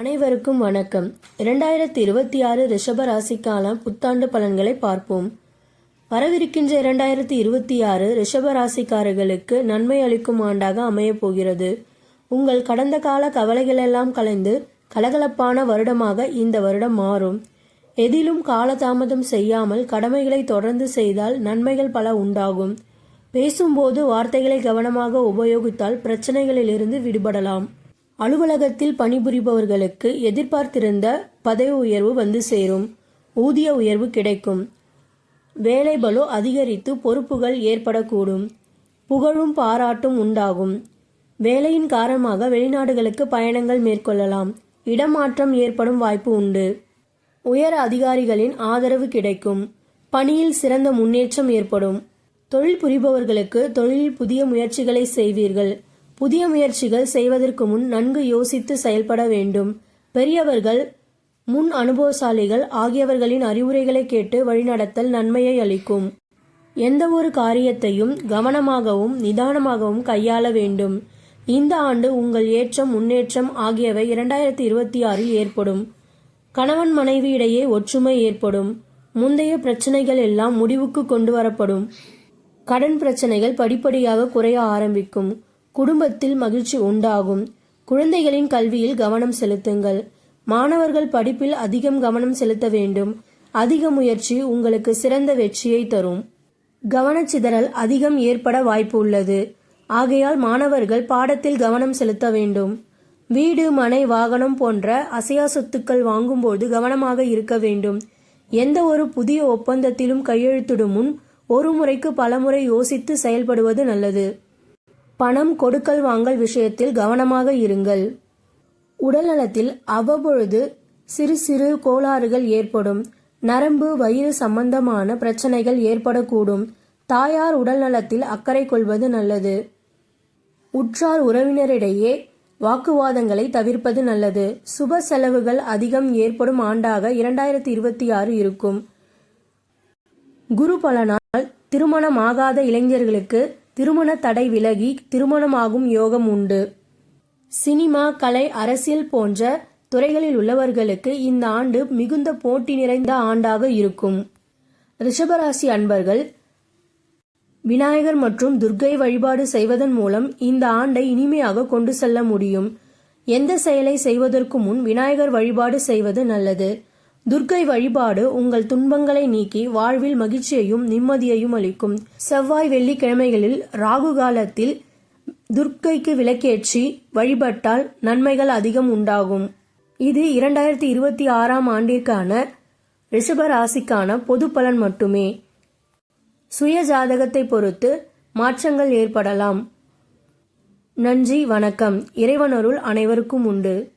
அனைவருக்கும் வணக்கம். இரண்டாயிரத்தி இருபத்தி ஆறு ரிஷப ராசிக்கான புத்தாண்டு பலன்களை பார்ப்போம். வரவிருக்கின்ற இரண்டாயிரத்தி இருபத்தி ஆறு ரிஷப ராசிக்காரர்களுக்கு நன்மை அளிக்கும் ஆண்டாக அமையப் போகிறது. உங்கள் கடந்த கால கவலைகளெல்லாம் கலைந்து கலகலப்பான வருடமாக இந்த வருடம் மாறும். எதிலும் காலதாமதம் செய்யாமல் கடமைகளை தொடர்ந்து செய்தால் நன்மைகள் பல உண்டாகும். பேசும்போது வார்த்தைகளை கவனமாக உபயோகித்தால் பிரச்சனைகளிலிருந்து விடுபடலாம். அலுவலகத்தில் பணிபுரிபவர்களுக்கு எதிர்பார்த்திருந்த பதவி உயர்வு வந்து சேரும். ஊதிய உயர்வு கிடைக்கும். வேலை பளு அதிகரித்து பொறுப்புகள் ஏற்படக்கூடும். புகழும் பாராட்டும் உண்டாகும். வேலையின் காரணமாக வெளிநாடுகளுக்கு பயணங்கள் மேற்கொள்ளலாம். இடமாற்றம் ஏற்படும் வாய்ப்பு உண்டு. உயர் அதிகாரிகளின் ஆதரவு கிடைக்கும். பணியில் சிறந்த முன்னேற்றம் ஏற்படும். தொழில் புரிபவர்களுக்கு தொழிலில் புதிய முயற்சிகளை செய்வீர்கள். புதிய முயற்சிகள் செய்வதற்கு முன் நன்கு யோசித்து செயல்பட வேண்டும். பெரியவர்கள் முன் அனுபவசாலிகள் ஆகியவர்களின் அறிவுரைகளை கேட்டு வழிநடத்தல் நன்மையை அளிக்கும். எந்த ஒரு காரியத்தையும் கவனமாகவும் நிதானமாகவும் கையாள வேண்டும். இந்த ஆண்டு உங்கள் ஏற்றம் முன்னேற்றம் ஆகியவை இரண்டாயிரத்தி இருபத்தி ஆறில் ஏற்படும். கணவன் மனைவி இடையே ஒற்றுமை ஏற்படும். முந்தைய பிரச்சனைகள் எல்லாம் முடிவுக்கு கொண்டு வரப்படும். கடன் பிரச்சனைகள் படிப்படியாக குறைய ஆரம்பிக்கும். குடும்பத்தில் மகிழ்ச்சி உண்டாகும். குழந்தைகளின் கல்வியில் கவனம் செலுத்துங்கள். மாணவர்கள் படிப்பில் அதிகம் கவனம் செலுத்த வேண்டும். அதிக முயற்சி உங்களுக்கு சிறந்த வெற்றியை தரும். கவனச்சிதறல் அதிகம் ஏற்பட வாய்ப்பு உள்ளது. ஆகையால் மாணவர்கள் பாடத்தில் கவனம் செலுத்த வேண்டும். வீடு மனை வாகனம் போன்ற அசையா சொத்துக்கள் வாங்கும்போது கவனமாக இருக்க வேண்டும். எந்த ஒரு புதிய ஒப்பந்தத்திலும் கையெழுத்திடும் முன் ஒரு முறைக்கு பலமுறை யோசித்து செயல்படுவது நல்லது. பணம் கொடுக்கல் வாங்கல் விஷயத்தில் கவனமாக இருங்கள். உடல்நலத்தில் அவ்வப்பொழுது சிறு சிறு கோளாறுகள் ஏற்படும். நரம்பு வயிறு சம்பந்தமான பிரச்சனைகள் ஏற்படக்கூடும். தாயார் உடல்நலத்தில் அக்கறை கொள்வது நல்லது. உற்றார் உறவினரிடையே வாக்குவாதங்களை தவிர்ப்பது நல்லது. சுப செலவுகள் அதிகம் ஏற்படும் ஆண்டாக இரண்டாயிரத்தி இருபத்தி ஆறு இருக்கும். குரு பலனால் திருமணமாகாத இளைஞர்களுக்கு திருமண தடை விலகி திருமணமாகும் யோகம் உண்டு. சினிமா கலை அரசியல் போன்ற துறைகளில் உள்ளவர்களுக்கு இந்த ஆண்டு மிகுந்த போட்டி நிறைந்த ஆண்டாக இருக்கும். ரிஷபராசி அன்பர்கள் விநாயகர் மற்றும் துர்க்கை வழிபாடு செய்வதன் மூலம் இந்த ஆண்டை இனிமையாக கொண்டு செல்ல முடியும். எந்த செயலை செய்வதற்கு முன் விநாயகர் வழிபாடு செய்வது நல்லது. துர்க்கை வழிபாடு உங்கள் துன்பங்களை நீக்கி வாழ்வில் மகிழ்ச்சியையும் நிம்மதியையும் அளிக்கும். செவ்வாய் வெள்ளிக்கிழமைகளில் ராகு காலத்தில் துர்க்கைக்கு விளக்கேற்றி வழிபட்டால் நன்மைகள் அதிகம் உண்டாகும். இது இரண்டாயிரத்தி இருபத்தி ஆறாம் ஆண்டிற்கான ரிஷபராசிக்கான பொது பலன் மட்டுமே. சுய ஜாதகத்தை பொறுத்து மாற்றங்கள் ஏற்படலாம். நன்றி வணக்கம். இறைவனருள் அனைவருக்கும் உண்டு.